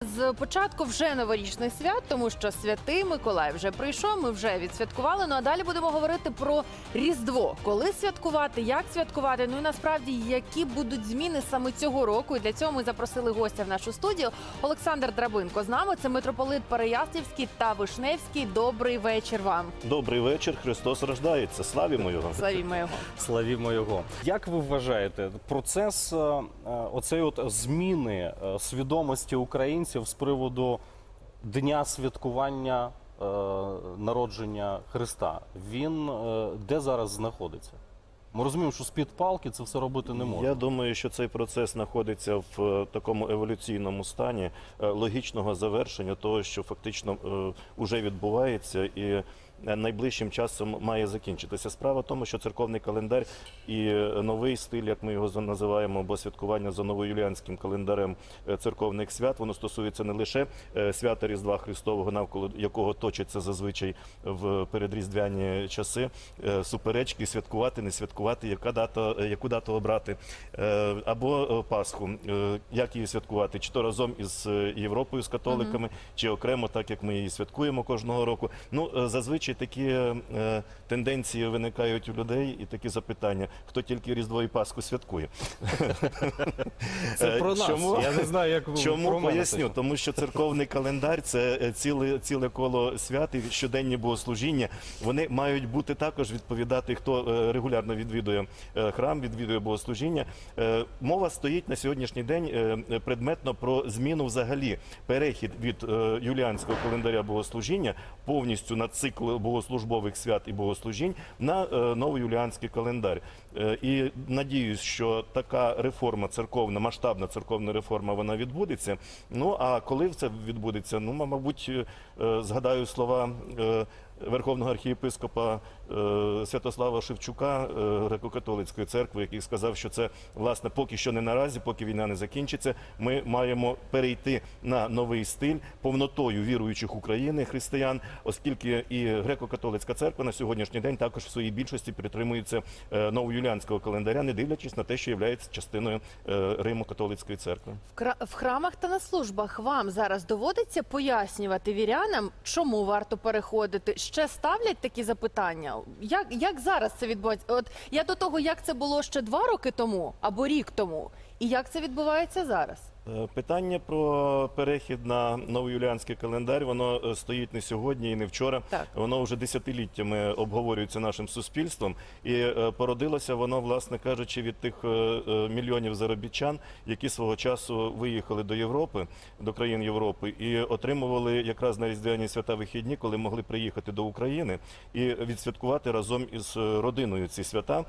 З початку вже новорічних свят, тому що святий Миколай вже прийшов. Ми вже відсвяткували. Ну а далі будемо говорити про Різдво. Коли святкувати, як святкувати. Ну і насправді які будуть зміни саме цього року. І для цього ми запросили гостя в нашу студію. Олександр Драбинко з нами. Це митрополит Переяслівський та Вишневський. Добрий вечір вам. Добрий вечір, Христос рождається. Славімо його. Славімо його. Славімо його. Як ви вважаєте, процес е, е, оцей от зміни е, свідомості українців з приводу дня святкування е, народження Христа, він е, де зараз знаходиться? Ми розуміємо, що з-під палки це все робити не можна. Я думаю, що цей процес знаходиться в е, такому еволюційному стані е, логічного завершення того, що фактично вже відбувається і. Е, Найближчим часом має закінчитися. Справа в тому, що церковний календар і е, новий стиль, як ми його називаємо, або святкування за новоюліанським календарем е, церковних свят, воно стосується не лише свята Різдва Христового, навколо якого точаться зазвичай в передріздвяні часи суперечки, святкувати, не святкувати, яка дата, яку дату обрати, або Пасху, як її святкувати, чи то разом із Європою, з католиками, чи окремо, так як ми її святкуємо кожного року. Ну е, зазвичай такі е, тенденції виникають у людей, і такі запитання: хто тільки Різдво і Пасху святкує? Це Е, про нас. чому? Я не знаю, як ви- Чому про мене поясню? Тому що церковний календар це е, ціле, ціле коло свят і щоденні богослужіння. Вони мають бути також відповідати, хто е, регулярно відвідує е, храм, відвідує богослужіння. Е, Мова стоїть на сьогоднішній день е, предметно про зміну взагалі перехід від е, юліанського календаря богослужіння повністю на цикл богослужбових свят і богослужінь на новий новоюліанський календар. Е, І надіюсь, що така реформа церковна, масштабна церковна реформа, вона відбудеться. Ну а коли це відбудеться? Ну, мабуть, е, е, згадаю слова. Верховного архієпископа е, Святослава Шевчука е, греко-католицької церкви, який сказав, що це власне поки що не наразі, поки війна не закінчиться. Ми маємо перейти на новий стиль повнотою віруючих України християн, оскільки і греко-католицька церква на сьогоднішній день також в своїй більшості притримується е, новоюліанського календаря, не дивлячись на те, що є частиною е, Римо-католицької церкви. В храмах та на службах вам зараз доводиться пояснювати вірянам, чому варто переходити. Ще ставлять такі запитання. Як, як зараз це відбувається? От я до того, як це було ще два роки тому або рік тому, і як це відбувається зараз? Е, Питання про перехід на новоюліанський календар воно е, стоїть не сьогодні і не вчора. Так. Воно вже десятиліттями обговорюється нашим суспільством, і е, породилося воно, власне кажучи, від тих мільйонів заробітчан, які свого часу виїхали до Європи, до країн Європи, і отримували якраз на різдвяні свята вихідні, коли могли приїхати до України і відсвяткувати разом із родиною ці свята.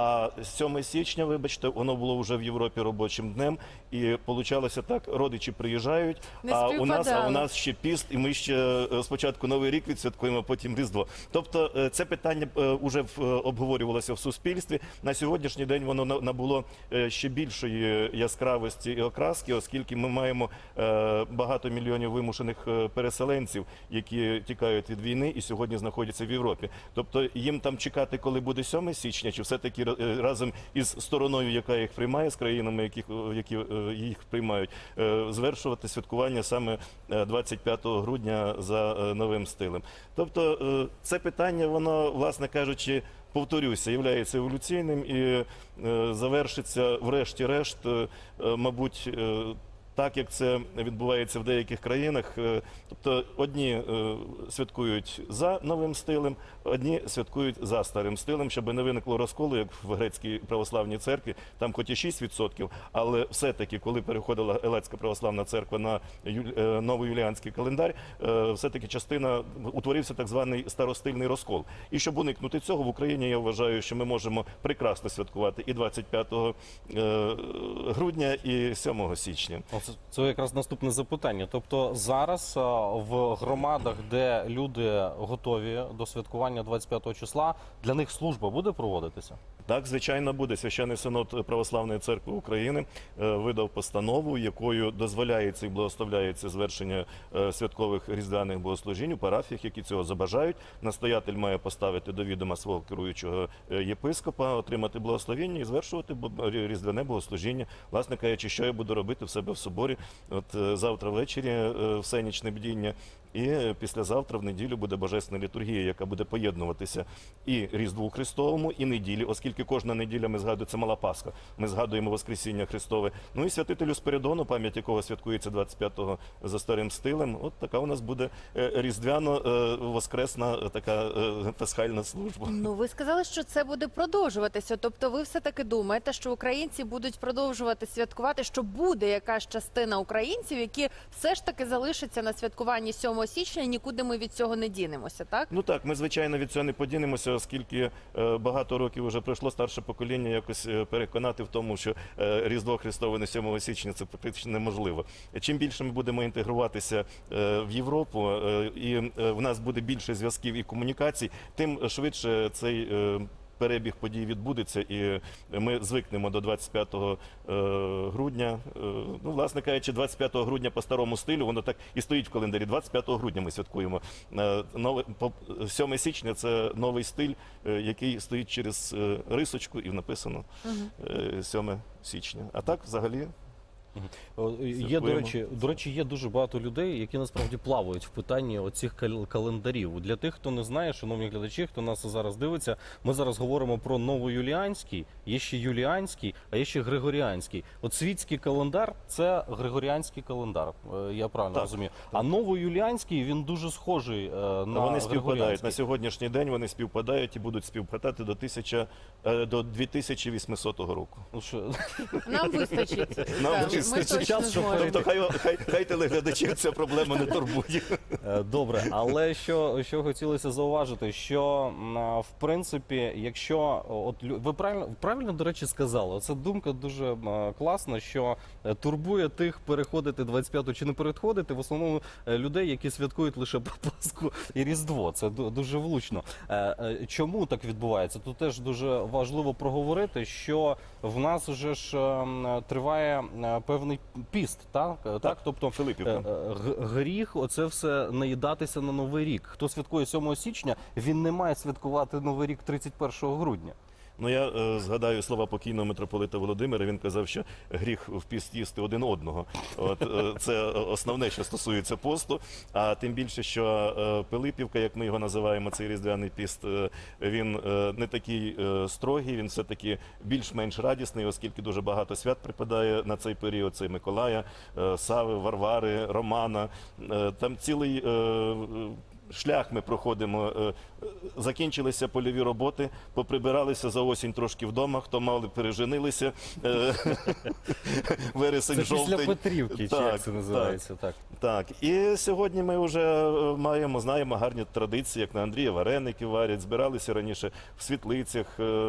А 7 січня, вибачте, воно було вже в Європі робочим днем, і получалося так: родичі приїжджають. Не а у нас, а у нас ще піст, і ми ще е, спочатку новий рік відсвяткуємо, а потім Різдво. Тобто, е, це питання вже обговорювалося в суспільстві. На сьогоднішній день воно на- набуло е, ще більшої яскравості і окраски, оскільки ми маємо е, багато мільйонів вимушених е, переселенців, які тікають від війни і сьогодні знаходяться в Європі. Тобто їм там чекати, коли буде 7 січня, чи все таки разом із стороною, яка їх приймає, з країнами, яких е, які е, їх приймають, е, звершувати святкування саме е, 25 грудня за е, новим стилем. Тобто е, це питання, воно, власне кажучи. Повторюся, є еволюційним і е, завершиться, врешті-решт, е, е, мабуть, е, так як це відбувається в деяких країнах. Е, Тобто одні е, святкують за новим стилем, одні святкують за старим стилем, щоб не виникло розколу, як в грецькій православній церкві, там хоч і 6%, але все-таки, коли переходила Елецька православна церква на е, новоюліанський календар, е, все-таки частина утворився так званий старостильний розкол. І щоб уникнути цього, в Україні я вважаю, що ми можемо прекрасно святкувати і 25 е, грудня, і 7 січня. Це якраз наступне запитання. Тобто зараз в громадах, де люди готові до святкування 25 числа, для них служба буде проводитися? Так, звичайно, буде. Священний синод Православної церкви України е, видав постанову, якою дозволяється і благословляється звершення е, святкових різдвяних богослужінь у парафіях, які цього забажають. Настоятель має поставити до відома свого керуючого е, єпископа, отримати благословіння і звершувати різдвяне богослужіння. Власне кажучи, що я буду робити в себе в соборі. От завтра ввечері всенічне бдіння. І е, післязавтра в неділю буде божественна літургія, яка буде поєднуватися і Різдву Христовому, і неділі, оскільки кожна неділя ми згадуємо, це мала Пасха. Ми згадуємо Воскресіння Христове. Ну і святителю Спиридону, пам'ять якого святкується 25-го за старим стилем. От така у нас буде е, різдвяно-воскресна е, така пасхальна служба. Ну, ви сказали, що це буде продовжуватися. Тобто, ви все таки думаєте, що українці будуть продовжувати святкувати, що буде якась частина українців, які все ж таки залишаться на святкуванні 7 січня, нікуди ми від цього не дінемося, так? Ну так, ми звичайно від цього не подінемося, оскільки е, багато років вже пройшло старше покоління якось е, переконати в тому, що е, Різдво Христове на 7 січня це практично неможливо. Чим більше ми будемо інтегруватися в Європу, і в нас буде більше зв'язків і комунікацій, тим швидше цей. Е, Перебіг подій відбудеться, і ми звикнемо до 25 е, грудня. Е, Ну, власне кажучи, 25 грудня по старому стилю, воно так і стоїть в календарі. 25 грудня ми святкуємо. Е, Нове, по- 7 січня це новий стиль, е, який стоїть через е, рисочку і написано е, 7 січня. А так, взагалі, Є, до речі, до речі, є дуже багато людей, які насправді плавають в питанні оцих календарів. Для тих, хто не знає, шановні глядачі, хто нас зараз дивиться, ми зараз говоримо про новоюліанський, є ще юліанський, а є ще григоріанський. От світський календар це григоріанський календар. е, Я правильно Так, розумію. А новоюліанський він дуже схожий е, на вони співпадають. На сьогоднішній день вони співпадають і будуть співпадати до, 1000, е, до 2800 року. Ну, Нам вистачить. Нам Так, вистачить ми точно час, щоб. Тобто хай, хай, хай телеглядачів ця проблема не турбує. Е, Добре, але що, що хотілося зауважити, що м, а, в принципі, якщо от лю- ви правильно правильно до речі сказали, це думка дуже м, класна, що е, турбує тих переходити 25-го чи не переходити, в основному е, людей, які святкують лише Пасху і Різдво. Це ду- дуже влучно. Е, е, Чому так відбувається? Тут теж дуже важливо проговорити, що в нас вже ж ем, триває е, певний піст, так? Так, тобто Филипівка. Е, е, Гріх, оце все наїдатися на новий рік. Хто святкує 7 січня, він не має святкувати новий рік 31 грудня. Ну я е, згадаю слова покійного митрополита Володимира. Він казав, що гріх в піст їсти один одного. От е, це основне, що стосується посту. А тим більше, що е, Пилипівка, як ми його називаємо, цей різдвяний піст, е, він е, не такий е, строгий, він все таки більш-менш радісний, оскільки дуже багато свят припадає на цей період. Це Миколая, е, Сави, Варвари, Романа. Е, Там цілий. е, Шлях ми проходимо. е, е, Закінчилися польові роботи, поприбиралися за осінь трошки вдома. Хто мали переженилися. е, Вересень, Це після жовтень. Петрівки, чи як це називається? Так. Так, і сьогодні ми вже маємо, знаємо гарні традиції, як на Андрія вареники варять, збиралися раніше в світлицях,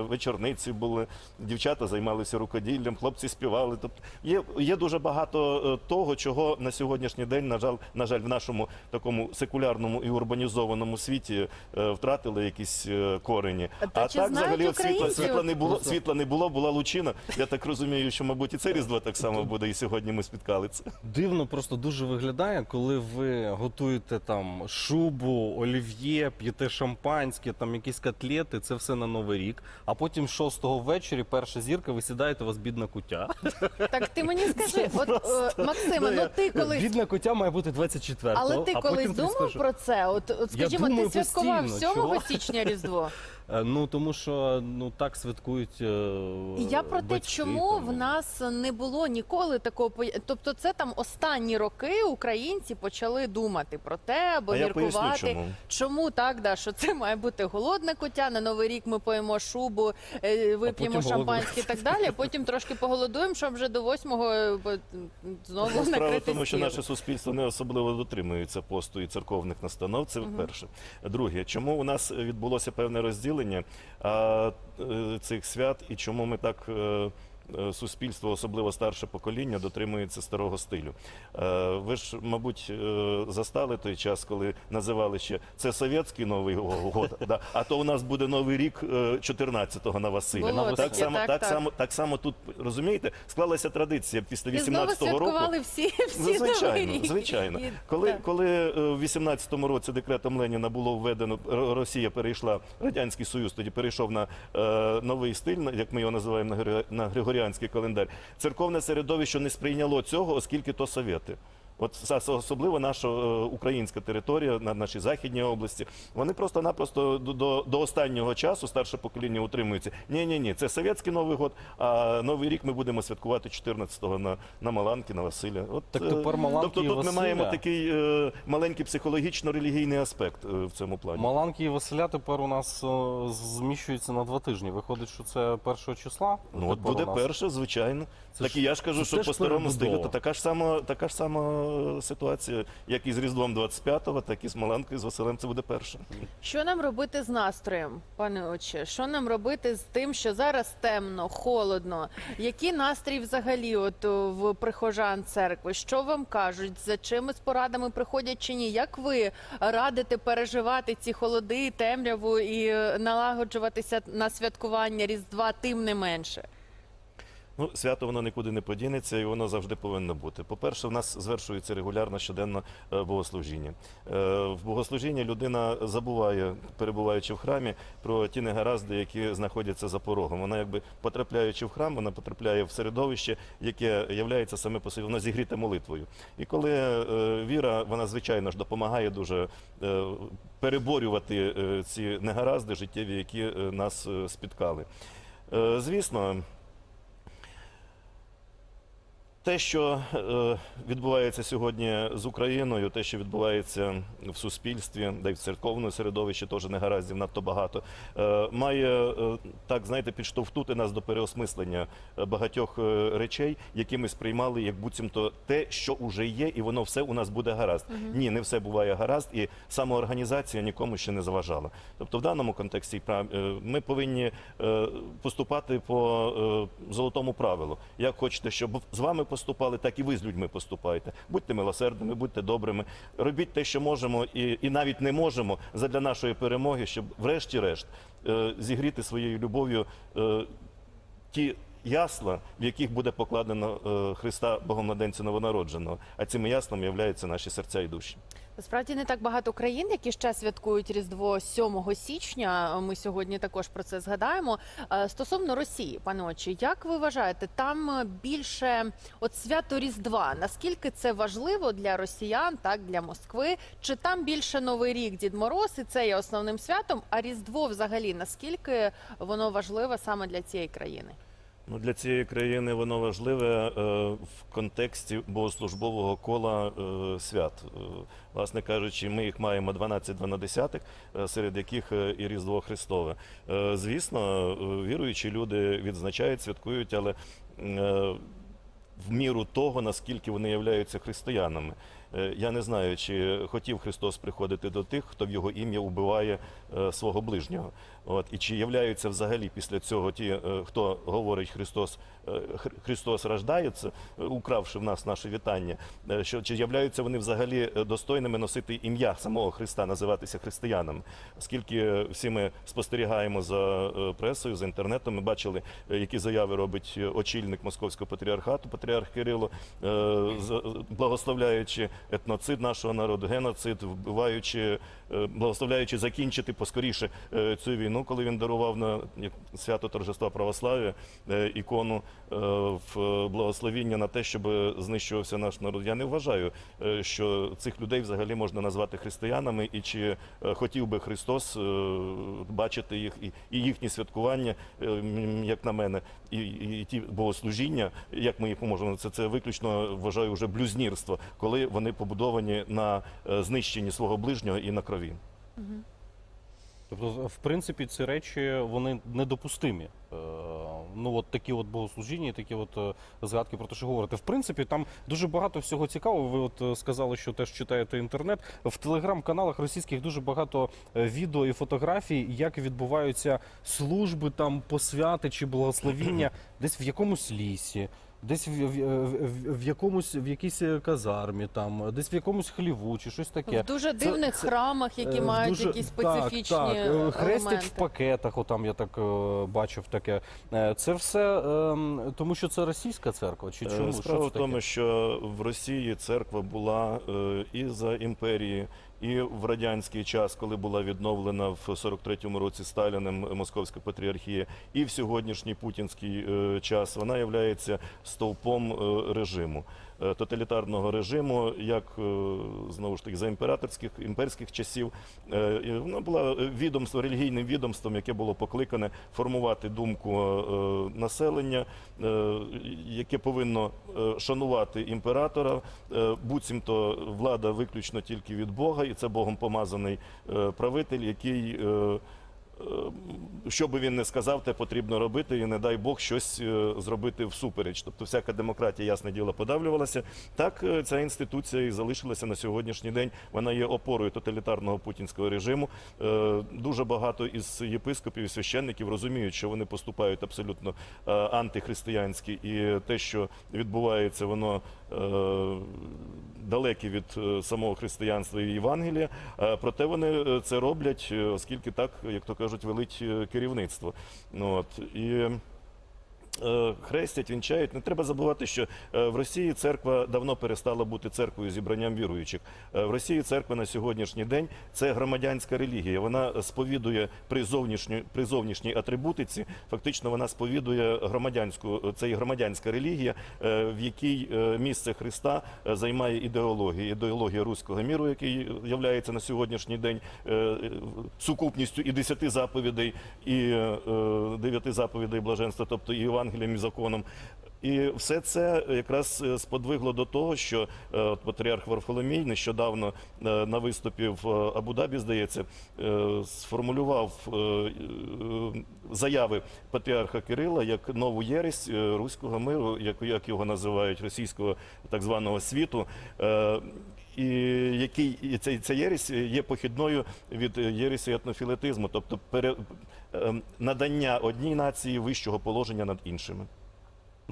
вечорниці були, дівчата займалися рукоділлям, хлопці співали. Тобто є, є дуже багато того, чого на сьогоднішній день, на жаль, на жаль, в нашому такому секулярному і урбанізованому світі е, втратили якісь е, корені. Та а так, взагалі, от світла, світла не було, світла не було, була лучина. Я так розумію, що, мабуть, і це різдво так само буде, і сьогодні ми спіткали це. Дивно просто дуже виглядає, коли ви готуєте там шубу, олів'є, п'єте шампанське, там якісь котлети, це все на новий рік. А потім 6-го ввечері, перша зірка, ви сідаєте, у вас бідна кутя. Так ти мені скажи, от е, Максиме, ну ти колись. Бідна кутя має бути 24-го, Але ти колись думав про це? От, от скажімо, ти святкував постійно, 7 чого? січня Різдво. Е, Ну тому що ну так святкують. е, І я про те, чому там. в нас не було ніколи такого Тобто, це там останні роки українці почали думати про те, або А я поясню, міркувати. чому. Чому так, да, що це має бути голодне коття, на Новий рік ми поїмо шубу, е, вип'ємо шампанське і так далі, а потім трошки поголодуємо, щоб вже до восьмого е, знову Ну, Справа накрити тому, що наше суспільство не особливо дотримується посту і церковних настанов. Це перше. Друге, чому у нас відбулося певне розділення а, е, цих свят, і чому ми так. Е, суспільство, особливо старше покоління, дотримується старого стилю. Е, Ви ж, мабуть, е, застали той час, коли називали ще це совєтський новий год, да? а то у нас буде новий рік е, 14-го на Василя. Було так, таке, само, так, так, так. само, так само тут розумієте, склалася традиція після 18-го року. святкували всі, всі звичайно, новий рік. звичайно. І- Коли, так. коли в 18-му році декретом Леніна було введено, Росія перейшла, Радянський Союз тоді перейшов на е, новий стиль, як ми його називаємо на, Гри- на Григоріанський календар. Церковне середовище не сприйняло цього, оскільки то совєти. От особливо наша е, українська територія на нашій західній області. Вони просто-напросто до, до, до останнього часу старше покоління утримується. Ні, ні, ні, це совєтський новий год. А новий рік ми будемо святкувати 14-го на, на Маланки, на Василя. От Так е, тепер Маланки тобто і тут ми маємо такий е, маленький психологічно-релігійний аспект е, в цьому плані. Маланки і Василя тепер у нас е, зміщуються на два тижні. Виходить, що це першого числа. Ну, от буде перше, звичайно. Це так ж- і я ж кажу, це що по старому стилю то така ж сама, така ж сама е, ситуація, як і з Різдвом 25-го, так і з Маланкою, з Василем це буде перше. Що нам робити з настроєм, пане отче? Що нам робити з тим, що зараз темно, холодно? Який настрій взагалі от в прихожан церкви? Що вам кажуть? За чимись порадами приходять чи ні? Як ви радите переживати ці холоди, темряву і е, налагоджуватися на святкування Різдва тим не менше? Ну, свято воно нікуди не подінеться, і воно завжди повинно бути. По-перше, в нас звершується регулярно щоденно е, богослужіння. Е, В богослужінні людина забуває, перебуваючи в храмі, про ті негаразди, які знаходяться за порогом. Вона, якби потрапляючи в храм, вона потрапляє в середовище, яке являється саме по собі, воно зігріте молитвою. І коли е, віра, вона звичайно ж допомагає дуже переборювати ці негаразди життєві, які нас спіткали. Звісно. Те, що е, відбувається сьогодні з Україною, те, що відбувається в суспільстві, де й в церковному середовищі теж негараздів надто багато, е, має е, так знаєте підштовхнути нас до переосмислення багатьох речей, які ми сприймали як буцімто те, що вже є, і воно все у нас буде гаразд. Ні, не все буває гаразд, і самоорганізація нікому ще не заважала. Тобто, в даному контексті ми повинні поступати по золотому правилу. Як хочете, щоб з вами поступали, так і ви з людьми поступайте. Будьте милосердними, будьте добрими, робіть те, що можемо, і, і навіть не можемо задля нашої перемоги, щоб врешті-решт е, зігріти своєю любов'ю е, ті ясла, в яких буде покладено е, Христа Богомладенця новонародженого. А цими яслами являються наші серця і душі. Насправді не так багато країн, які ще святкують Різдво 7 січня. Ми сьогодні також про це згадаємо. Е, Стосовно Росії, пане Очі, як ви вважаєте, там більше от свято Різдва? Наскільки це важливо для росіян, так для Москви? Чи там більше Новий рік Дід Мороз, і це є основним святом? А Різдво взагалі наскільки воно важливе саме для цієї країни? Ну, для цієї країни воно важливе е, в контексті богослужбового кола е, свят. Е, власне кажучи, ми їх маємо 12 дванадесятих, е, серед яких е, і Різдво Христове. Е, звісно, е, віруючі люди відзначають, святкують, але е, в міру того, наскільки вони являються християнами. Я не знаю, чи хотів Христос приходити до тих, хто в його ім'я убиває е, свого ближнього. От і чи являються взагалі після цього ті, е, хто говорить Христос, е, Христос рождається, е, укравши в нас наше вітання, е, що чи являються вони взагалі е, достойними носити ім'я самого Христа, називатися християнами? Оскільки е, всі ми спостерігаємо за е, пресою, за інтернетом, ми бачили, е, які заяви робить е, очільник московського патріархату, патріарх Кирило, е, благословляючи етноцид нашого народу, геноцид, вбиваючи, е, благословляючи закінчити поскоріше е, цю війну, коли він дарував на свято торжества православ'я е, ікону е, в благословіння на те, щоб знищувався наш народ. Я не вважаю, що цих людей взагалі можна назвати християнами, і чи хотів би Христос бачити їх і, їхні святкування, як на мене, і, ті богослужіння, як ми їх можемо це, це виключно вважаю вже блюзнірство, коли вони побудовані на знищенні свого ближнього і на крові. Тобто, в принципі, ці речі вони недопустимі. Е, Ну, от такі от богослужіння, такі от е, згадки про те, що говорите. В принципі, там дуже багато всього цікавого. Ви от е, сказали, що теж читаєте інтернет. В телеграм-каналах російських дуже багато відео і фотографій, як відбуваються служби там посвяти чи благословіння десь в якомусь лісі. Десь в, в, в, в якомусь в якійсь е, казармі, там десь в якомусь хліву чи щось таке. В дуже Це- дивних це- храмах, які Е, мають дуже- якісь специфічні так, е, хрестять в пакетах. Отам я так е, бачив таке. Е, Це все ем, тому, що це російська церква, чи Е, чому Справа що в тому, таке? що в Росії церква була е, і за імперії, і в радянський час, коли була відновлена в 43-му році Сталіним Московська патріархія, і в сьогоднішній путінський е, час вона є стовпом е, режиму. Е, Тоталітарного режиму, як е, знову ж таки за імператорських імперських часів, Е, вона була відомством, релігійним відомством, яке було покликане формувати думку населення, яке повинно шанувати імператора. Буцімто влада виключно тільки від Бога, і це Богом помазаний правитель, який. Е, Що би він не сказав, те потрібно робити, і не дай Бог щось е, зробити всупереч. Тобто всяка демократія, ясне діло, подавлювалася. Так е, ця інституція і залишилася на сьогоднішній день. Вона є опорою тоталітарного путінського режиму. Дуже багато із єпископів і священників розуміють, що вони поступають абсолютно антихристиянськи, і те, що відбувається, воно е, далеке від е, самого християнства і Євангелія. Е, Проте вони це роблять, оскільки так, як то кажуть, велить керівництво. Ну, От і хрестять, вінчають. Не треба забувати, що е, в Росії церква давно перестала бути церквою зібранням віруючих. Е, В Росії церква на сьогоднішній день це громадянська релігія. Вона сповідує при зовнішній, при зовнішній атрибутиці. Фактично, вона сповідує громадянську. Це є громадянська релігія, е, в якій е, місце Христа е, займає ідеологія. Ідеологія руського міру, який є на сьогоднішній день е, е, сукупністю і десяти заповідей, і е, дев'яти заповідей блаженства, тобто і Євангелієм, і законом. І все це якраз е, сподвигло до того, що е, от патріарх Варфоломій нещодавно е, на виступі в е, Абу-Дабі, здається, е, сформулював е, е, заяви патріарха Кирила як нову єресь е, руського миру, як, його називають російського так званого світу. Е, і який ця, ця єресь є похідною від е, єресі етнофілетизму, тобто пере, надання одній нації вищого положення над іншими.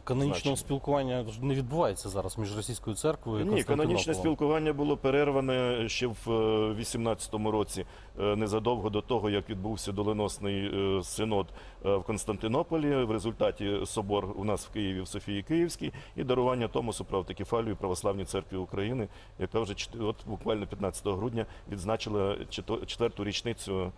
Канонічного значення. спілкування не відбувається зараз між російською церквою і Ні, канонічне спілкування було перерване ще в е, 18-му році, е, незадовго до того, як відбувся доленосний е, синод е, в Константинополі. В результаті собор у нас в Києві в Софії Київській і дарування Томосу правдокефалію Православній церкві України, яка вже от буквально 15 грудня відзначила четверту річницю е,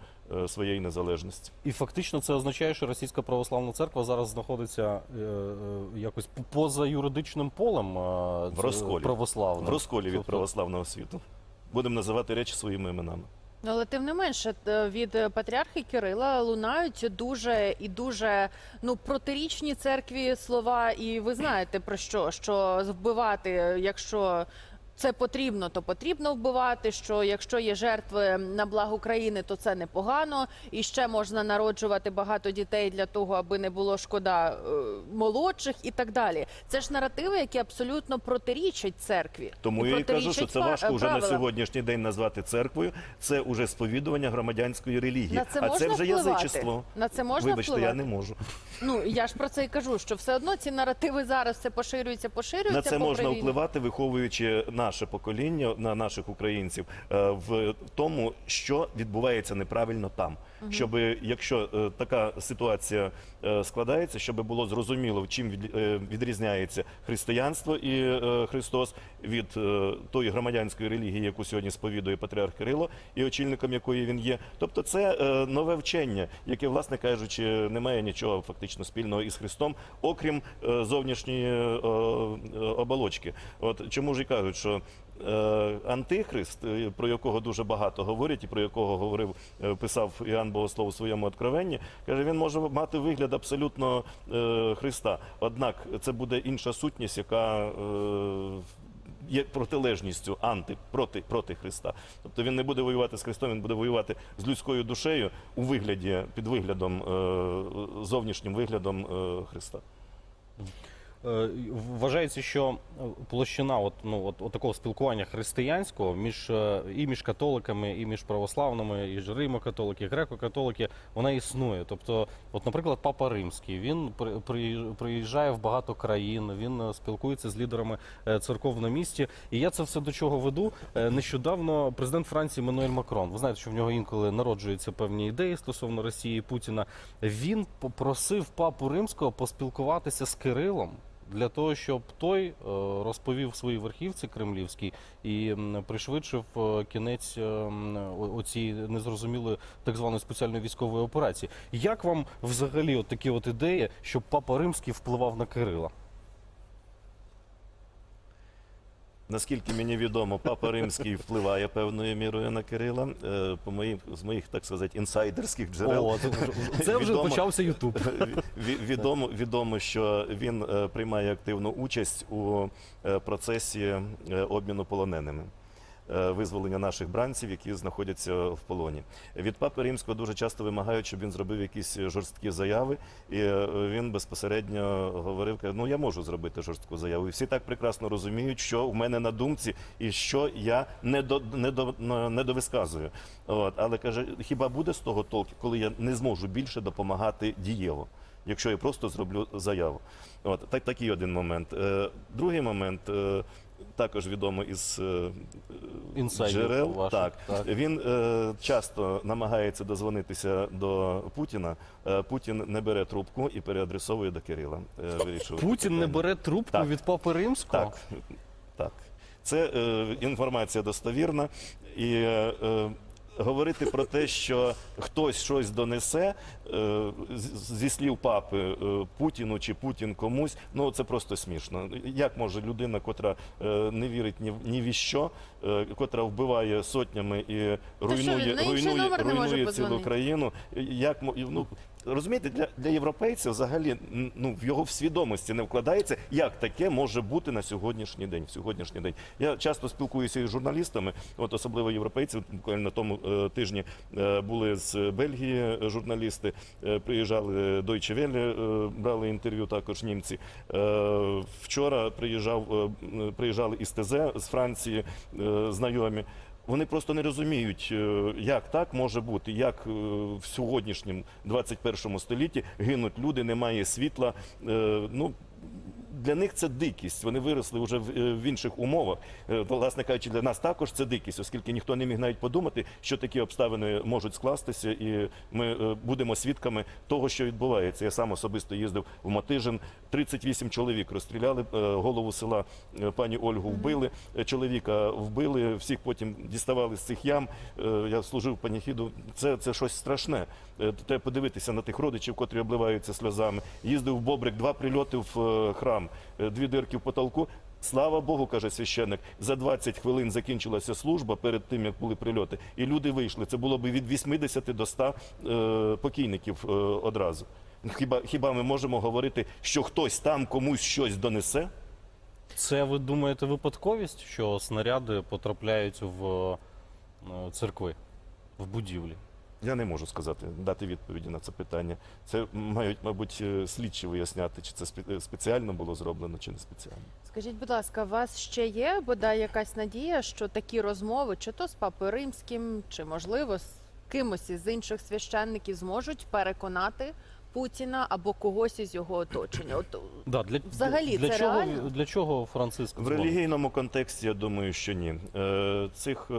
своєї незалежності. І фактично це означає, що російська православна церква зараз знаходиться е, е, якось поза юридичним полем е, В розколі. православним. В розколі від Тобто- православного світу. Будемо називати речі своїми іменами. Ну, Але тим не менше, від е, патріархи Кирила лунають дуже і дуже ну протирічні церкві слова. І ви знаєте про що? Що вбивати, якщо це потрібно, то потрібно вбивати. Що якщо є жертви на благо України, то це непогано. І ще можна народжувати багато дітей для того, аби не було шкода е, молодших і так далі. Це ж наративи, які абсолютно протирічать церкві. Тому я і кажу, що це важко вже на сьогоднішній день назвати церквою. Це уже сповідування громадянської релігії. На це а можна це вже впливати? язичество. На це можна Вибачте, впливати? я не можу. Ну я ж про це і кажу, що все одно ці наративи зараз все поширюються, поширюються. На це попри можна війну. впливати, виховуючи наше покоління на наших українців е, в тому, що відбувається неправильно там. Щоб якщо е, така ситуація е, складається, щоб було зрозуміло, чим від- е, відрізняється християнство і е, Христос від е, тої громадянської релігії, яку сьогодні сповідує патріарх Кирило, і очільником якої він є. Тобто, це е, нове вчення, яке, власне кажучи, не має нічого фактично спільного із Христом, окрім е, зовнішньої е, е, оболочки. От чому ж і кажуть, що е, антихрист, е, про якого дуже багато говорять, і про якого говорив, е, писав Іоанн Богослов у своєму откровенні, каже, він може мати вигляд абсолютно е, Христа. Однак це буде інша сутність, яка е, є протилежністю анти проти, проти Христа. Тобто він не буде воювати з Христом, він буде воювати з людською душею у вигляді під виглядом е, зовнішнім виглядом е, Христа. Е, Вважається, що е, площина от, ну, от, от такого спілкування християнського між, е, і між католиками, і між православними, і римо-католики, греко-католики, вона існує. Тобто, от, наприклад, Папа Римський, він при- при- приїжджає в багато країн, він спілкується з лідерами церков на місці. І я це все до чого веду. Нещодавно президент Франції Мануель Макрон, ви знаєте, що в нього інколи народжуються певні ідеї стосовно Росії і Путіна. Він попросив папу римського поспілкуватися з Кирилом для того, щоб той е, розповів своїй верхівці кремлівській і пришвидшив е, кінець е, оцій незрозумілої так званої спеціальної військової операції. Як вам взагалі от такі от ідеї, щоб папа римський впливав на Кирила? Наскільки мені відомо, папа римський впливає певною мірою на Кирила. Е, По моїм з моїх, так сказати, інсайдерських джерел. О, це, це вже Відомо. почався Ютуб. Ві- Відомо, відомо, що він е, приймає активну участь у е, процесі е, обміну полоненими. Е, Визволення наших бранців, які знаходяться в полоні. Від папи римського дуже часто вимагають, щоб він зробив якісь жорсткі заяви, і е, він безпосередньо говорив: ну я можу зробити жорстку заяву. І всі так прекрасно розуміють, що в мене на думці і що я не до не до не довисказую. От але каже, хіба буде з того толк, коли я не зможу більше допомагати дієво? якщо я просто зроблю заяву. От так, такий один момент. Е, другий момент. Також відомо із е, Інсайдів джерел. ваших, так. так. Він е, часто намагається дозвонитися до Путіна. Е, Путін не бере трубку і переадресовує до Кирила. Е, вирішувати Путін не питання. бере трубку Так. від папи римського. Так, так. Це е, інформація достовірна. І е, е, говорити про те, що хтось щось донесе е, зі слів папи е, Путіну чи Путін комусь, ну це просто смішно. Як може людина, котра е, не вірить ні, в- ні в що, котра вбиває сотнями і що, руйнує, руйнує, може руйнує цілу країну, як ну. Розумієте, для, для європейців взагалі ну, в його свідомості не вкладається, як таке може бути на сьогоднішній день. В сьогоднішній день. Я часто спілкуюся із журналістами, от особливо європейців. Буквально на тому е, тижні е, були з Бельгії е, журналісти, е, приїжджали Deutsche Welle, е, брали інтерв'ю також німці. Е, вчора приїжджав, е, приїжджали із ТЗ з Франції е, знайомі. Вони просто не розуміють, е, як так може бути, як е, в сьогоднішньому 21 столітті гинуть люди, немає світла. Е, Ну для них це дикість. Вони виросли вже в, е, в інших умовах. Е, Власне кажучи, для нас також це дикість, оскільки ніхто не міг навіть подумати, що такі обставини можуть скластися, і ми е, будемо свідками того, що відбувається. Я сам особисто їздив в Матижин. 38 чоловік розстріляли голову села пані Ольгу вбили. Чоловіка вбили, всіх потім діставали з цих ям. Я служив паніхіду. Це, це щось страшне. Треба подивитися на тих родичів, котрі обливаються сльозами. Їздив в Бобрик, два прильоти в храм, е, дві дирки в потолку. Слава Богу, каже священник, за 20 хвилин закінчилася служба перед тим, як були прильоти, і люди вийшли. Це було б від 80 до 100 е, покійників е, одразу. Хіба, хіба ми можемо говорити, що хтось там комусь щось донесе? Це ви думаєте випадковість, що снаряди потрапляють в е, церкви, в будівлі? Я не можу сказати, дати відповіді на це питання. Це мають, мабуть, е, слідчі виясняти, чи це е, спеціально було зроблено, чи не спеціально. Скажіть, будь ласка, у вас ще є бодай якась надія, що такі розмови, чи то з папою римським, чи можливо з кимось із інших священників зможуть переконати Путіна або когось із його оточення? От Да, для, Взагалі, для, це чого, реально? для чого Франциск В дзвонить? релігійному контексті я думаю, що ні. Е, Цих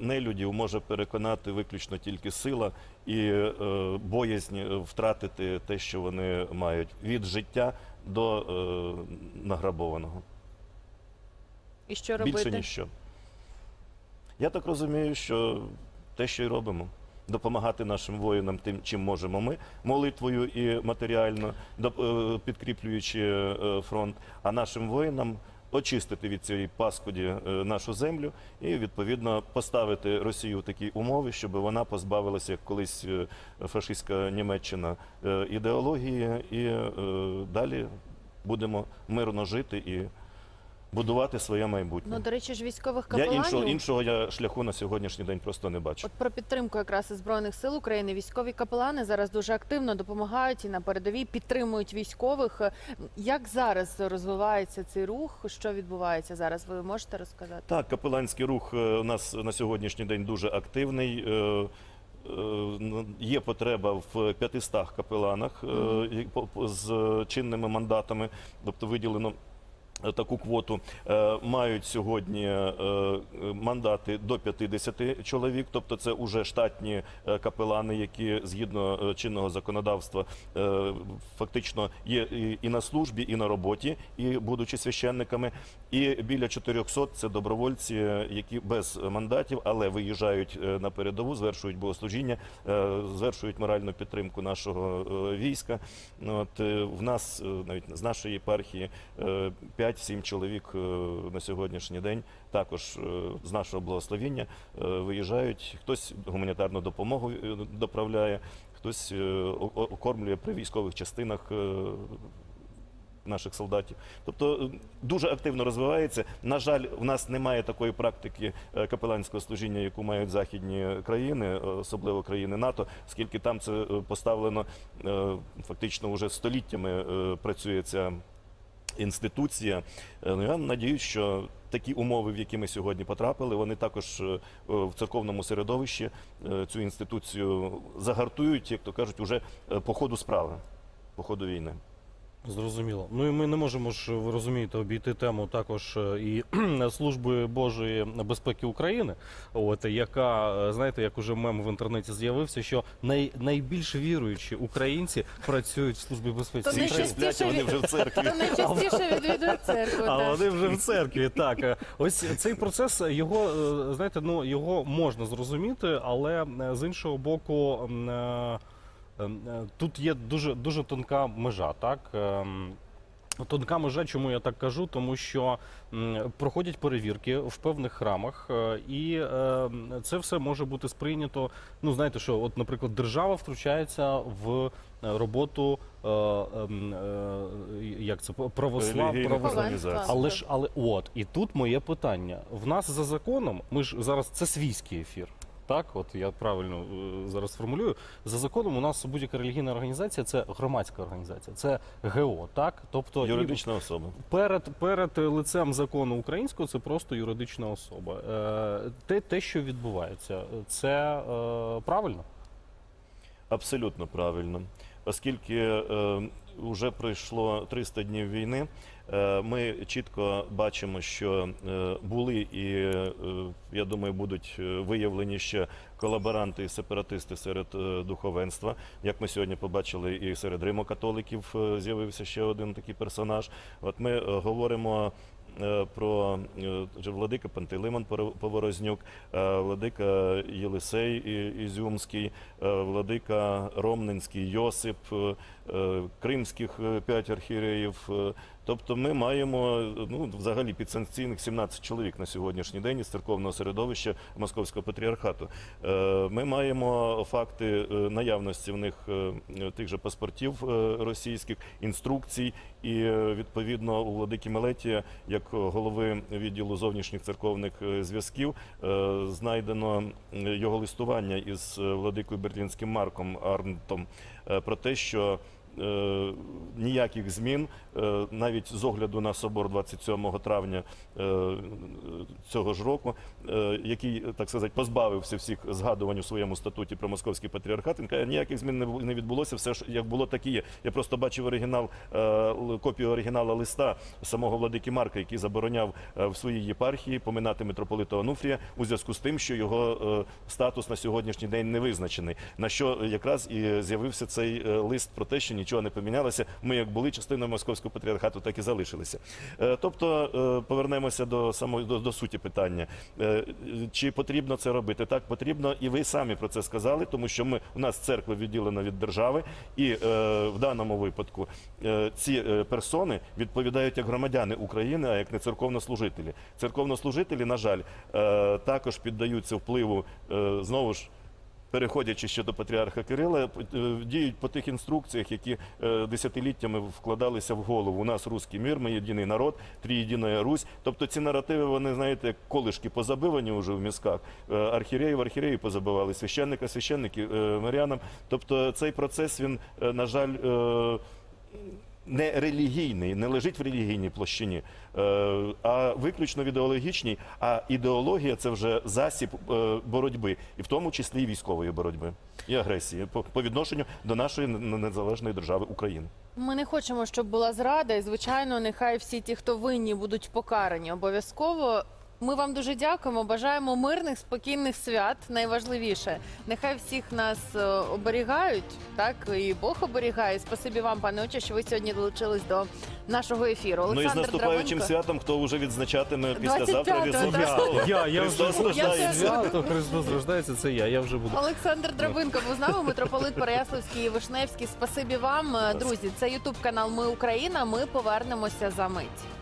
нелюдів може переконати виключно тільки сила і е, боязнь е, втратити те, що вони мають від життя до е, награбованого. і що робити? Більше ніщо. Я так розумію, що те, що й робимо. Допомагати нашим воїнам тим, чим можемо ми, молитвою і матеріально, е, підкріплюючи е, фронт, а нашим воїнам очистити від цієї паскуді е, нашу землю і відповідно поставити Росію в такі умови, щоб вона позбавилася, як колись е, фашистська Німеччина, е, ідеології, і далі будемо мирно жити і будувати своє майбутнє. Ну, до речі ж, військових я капеланів... іншого іншого я шляху на сьогоднішній день просто не бачу. От про підтримку якраз і збройних сил України військові капелани зараз дуже активно допомагають і на передовій підтримують військових. Як зараз розвивається цей рух? Що відбувається зараз? Ви можете розказати? Так, капеланський рух е, у нас на сьогоднішній день дуже активний. Е, е, Є потреба в 500 капеланах по- по- з чинними мандатами, тобто виділено. Е, Таку квоту Е, мають сьогодні е, е, мандати до 50 чоловік, тобто це вже штатні е, капелани, які згідно чинного законодавства е, фактично є і- і на службі, і на роботі, і будучи священниками. І біля 400 – це добровольці, які без мандатів, але виїжджають на передову, звершують богослужіння, е, звершують моральну підтримку нашого е, війська. От е, в нас навіть з нашої єпархії е, 5-7 чоловік е, на сьогоднішній день також е, з нашого благословіння е, виїжджають. Хтось гуманітарну допомогу доправляє, хтось окормлює при військових частинах. Наших солдатів, тобто дуже активно розвивається. На жаль, в нас немає такої практики капеланського служіння, яку мають західні країни, особливо країни НАТО, оскільки там це поставлено фактично вже століттями працює ця інституція. Е, Ну, я надіюсь, що такі умови, в які ми сьогодні потрапили, вони також е, в церковному середовищі е, цю інституцію загартують, як то кажуть, уже по ходу справи, по ходу війни. Зрозуміло. Ну і ми не можемо ж, ви розумієте, обійти тему також е, і служби Божої безпеки України, от яка е, знаєте, як уже мем в інтернеті з'явився, що най, найбільш віруючі українці працюють в службі безпеки То найчастіше вони вже в церкві. Хто найчастіше відвідує церкву? А вони вже в церкві. Так Е, ось цей процес його знаєте, ну його можна зрозуміти, але з іншого боку, тут є дуже дуже тонка межа, так. Ем, Тонка межа, чому я так кажу? Тому що проходять перевірки в певних храмах, е, і е, це все може бути сприйнято. Ну знаєте, що, от, наприклад, держава втручається в е, роботу е, ем, е, як це православ, православ. Але ж, але от і тут моє питання. В нас за законом, ми ж зараз це свійський ефір. Так, от я правильно е, зараз формулюю. За законом у нас будь-яка релігійна організація це громадська організація, це ГО, так? Тобто і Юридична особа. перед, перед лицем закону українського це просто юридична особа. Е, те, те, що відбувається, це е, правильно? Абсолютно правильно. Оскільки е, вже пройшло 300 днів війни, ми чітко бачимо, що е, були і е, я думаю, будуть е, виявлені ще колаборанти і сепаратисти серед е, духовенства. Як ми сьогодні побачили, і серед римокатоликів е, з'явився ще один такий персонаж. От ми е, говоримо. е, Про е, владика Пантелеймон Поворознюк, е, владика Єлисей Ізюмський, е, владика Ромненський Йосип, е, е, кримських е, п'ять архієреїв. Тобто ми маємо ну, взагалі підсанкційних 17 чоловік на сьогоднішній день із церковного середовища Московського патріархату. Е, Ми маємо факти е, наявності в них е, тих же паспортів російських, інструкцій, і відповідно у владики Мелетія, як голови відділу зовнішніх церковних зв'язків, знайдено його листування із владикою Берлінським Марком Арнтом про те, що е, ніяких змін, е, навіть з огляду на собор 27 травня е, цього ж року, який, так сказати, позбавився всіх згадувань у своєму статуті про московський патріархат, він каже, ніяких змін не відбулося, все ж як було, так і є. Я просто бачив оригінал, копію оригінала листа самого владики Марка, який забороняв в своїй єпархії поминати митрополита Онуфрія у зв'язку з тим, що його статус на сьогоднішній день не визначений. На що якраз і з'явився цей лист про те, що нічого не помінялося. Ми як були частиною московського патріархату, так і залишилися. Е, Тобто е, повернемося до самої до, до суті питання. Е, Чи потрібно це робити? Так потрібно, і ви самі про це сказали, тому що ми у нас церква відділена від держави, і в даному випадку ці персони відповідають як громадяни України, а як не церковнослужителі. Церковнослужителі, на жаль, також піддаються впливу знову ж переходячи ще до патріарха Кирила, е, діють по тих інструкціях, які е, десятиліттями вкладалися в голову. У нас русський мір, ми єдиний народ, трієдиная Русь. Тобто ці наративи, вони знаєте, як колишки позабивані вже в мізках. Е, Архіреїв, архіреї позабивали, священника, священники мирянам. Тобто цей процес він, на жаль. Не релігійний, не лежить в релігійній площині, е, а виключно в ідеологічній. А ідеологія це вже засіб е, боротьби, і в тому числі і військової боротьби і агресії по відношенню до нашої незалежної держави України. Ми не хочемо, щоб була зрада, і звичайно, нехай всі ті, хто винні, будуть покарані обов'язково. Ми вам дуже дякуємо. Бажаємо мирних, спокійних свят. Найважливіше, нехай всіх нас е, оберігають, так і Бог оберігає. Спасибі вам, пане отче, що ви сьогодні долучились до нашого ефіру. ну і з наступаючим Дравенко. святом, хто вже відзначатиме післязавтра 25-го, Різдво так. Я, я вже Христос рождається. Христос рождається, це я, я вже буду. Олександр Драбинко був з нами, митрополит Переяславський і Вишневський. Спасибі вам, Е, друзі. Це Ютуб канал Ми Україна. Ми повернемося за мить.